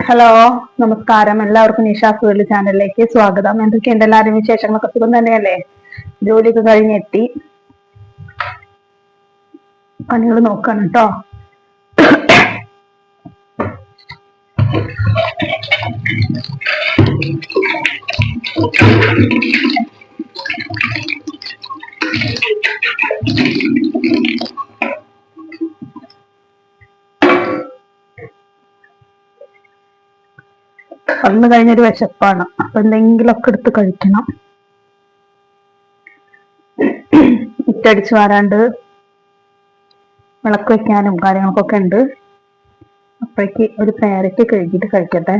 Hello നമസ്കാരം. എല്ലാവർക്കും Nisha world ചാനലിലേക്ക് സ്വാഗതം. എന്തൊക്കെയുണ്ട് എല്ലാവരും വിശേഷങ്ങളൊക്കെ? സുഖം തന്നെയല്ലേ? ജോലിയൊക്കെ കഴിഞ്ഞെത്തി. പണികൾ നോക്കണം കേട്ടോ വന്നു കഴിഞ്ഞൊരു വിശപ്പാണ്. അപ്പൊ എന്തെങ്കിലുമൊക്കെ എടുത്ത് കഴിക്കണം. ഇറ്റടിച്ചു വരാണ്ട് വിളക്ക് വെക്കാനും കാര്യങ്ങൾക്കൊക്കെ ഉണ്ട്. അപ്പോഴേക്ക് ഒരു പേരയ്ക്ക് കഴുകിയിട്ട് കഴിക്കട്ടെ.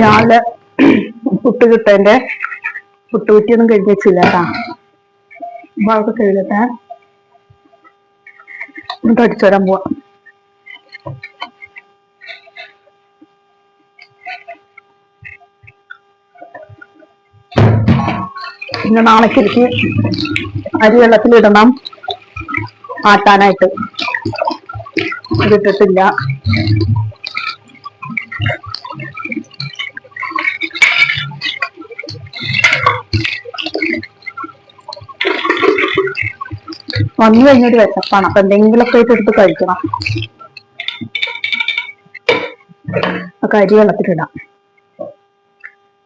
രാവിലെ പുട്ട് കിട്ടതിന്റെ പുട്ട് കുറ്റിയൊന്നും കഴിഞ്ഞ് വെച്ചില്ല കേട്ടാ. അതൊക്കെ കഴുകട്ടെ. എന്നിട്ട് അടിച്ചു വരാൻ പോവാ. പിന്നെ അരി വെള്ളത്തിലിടണം ആട്ടാനായിട്ട് ഇതിട്ടിട്ടില്ല വന്നു കഴിഞ്ഞൊരു വിശപ്പാണ്. അപ്പൊ എന്തെങ്കിലുമൊക്കെ ആയിട്ട് എടുത്ത് കഴിക്കണം. അരി വെള്ളത്തിലിടാം.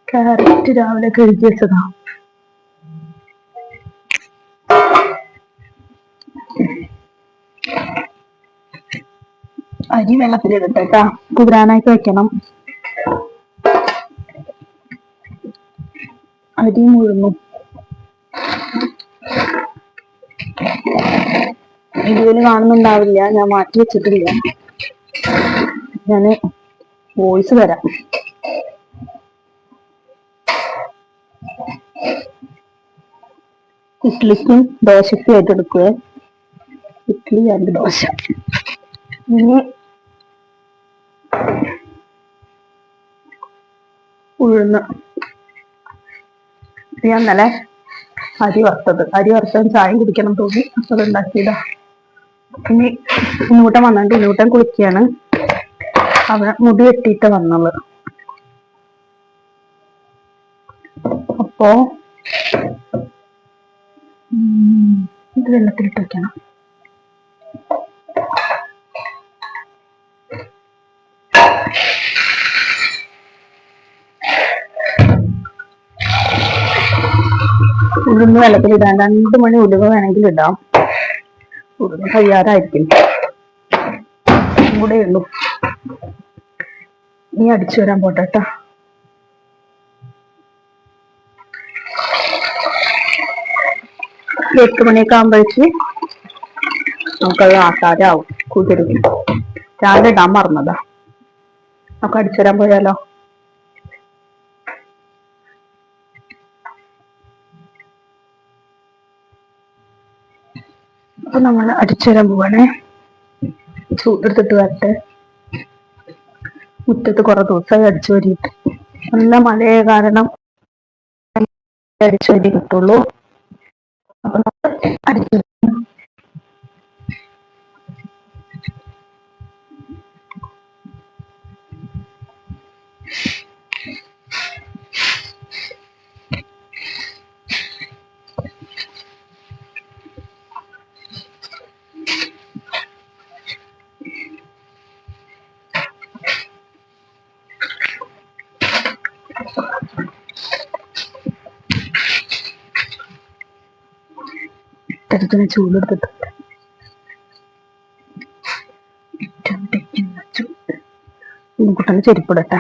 ക്യാരറ്റ് രാവിലെ കഴുകി വെച്ചതാ. അരി വെള്ളത്തിലിടട്ടെ കുതിരാനായിട്ട് വെക്കണം. അരി മുഴുന്നു. വീഡിയോയിൽ കാണുന്നുണ്ടാവില്ല. ഞാൻ മാറ്റി വെച്ചിട്ടില്ല. ഞാൻ വോയിസ് തരാം. ഇഡ്ലിക്കും ദോശയ്ക്കും ആയിട്ട് ഇഡ്ലി ആൻഡ് ദോശ. ഉഴുന്ന്. ഇത് ഞാൻ അരി വറുത്തത്. അരി വറുത്തത് ചായ കുടിക്കണം തോന്നി. അപ്പൊ ഉണ്ടാക്കിയതാ ഇനി ഉണ്ണൂട്ടൻ വന്നിട്ട് ഉണ്ണൂട്ടൻ കുളിക്കുകയാണ് അവിടെ മുടി വെട്ടിയിട്ട് വന്നത്. അപ്പോ ഇത് വെള്ളത്തിലിട്ട് വെക്കണം. ഉഴുന്ന് വെള്ളത്തിൽ ഇടാൻ രണ്ട് മണി ഉലുവ വേണമെങ്കിൽ ഇടാം. ഉഴുന്ന് തയ്യാറായിരിക്കും. കൂടെ ഉള്ളൂ. നീ അടിച്ചു വരാൻ പോട്ടെ കേട്ടോ എട്ട് മണിയൊക്കെ ആകുമ്പോഴേക്ക് നമുക്കത് ആസാരാവും കുതിരും രാവിലെ ഇടാൻ മറന്നതാ. നമുക്ക് അടിച്ചു വരാൻ പോയാലോ? അപ്പൊ നമ്മൾ അടിച്ചുതരാൻ പോവാണേ. ചൂടെടുത്തിട്ട് വരട്ടെ. മുറ്റത്ത് കുറെ ദിവസമായി അടിച്ചു വരിയിട്ട്. നല്ല മഴയെ കാരണം അടിച്ചു വരി കിട്ടുള്ളൂ അപ്പൊ നമ്മൾ അടിച്ചു you തരത്തിന് ചൂടെടുത്തിട്ടുണ്ട് കുട്ടനെ ചെരിപ്പിടട്ടെ.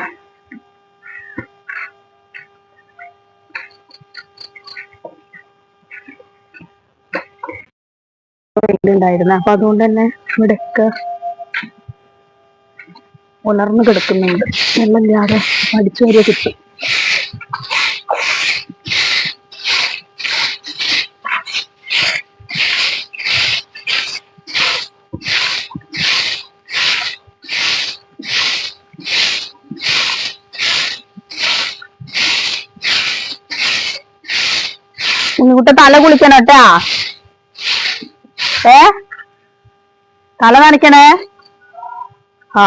ഉണ്ടായിരുന്നു അപ്പൊ അതുകൊണ്ട് തന്നെ ഇവിടെയൊക്കെ ഉണർന്നു കിടക്കുന്നുണ്ട്. വെള്ളമില്ലാതെ അടിച്ചു വരെ കിട്ടും. ഉണ്ണിക്കുട്ട തല കുളിക്കണം കേട്ടാ ഏ? തല നനയ്ക്കണേ? ആ.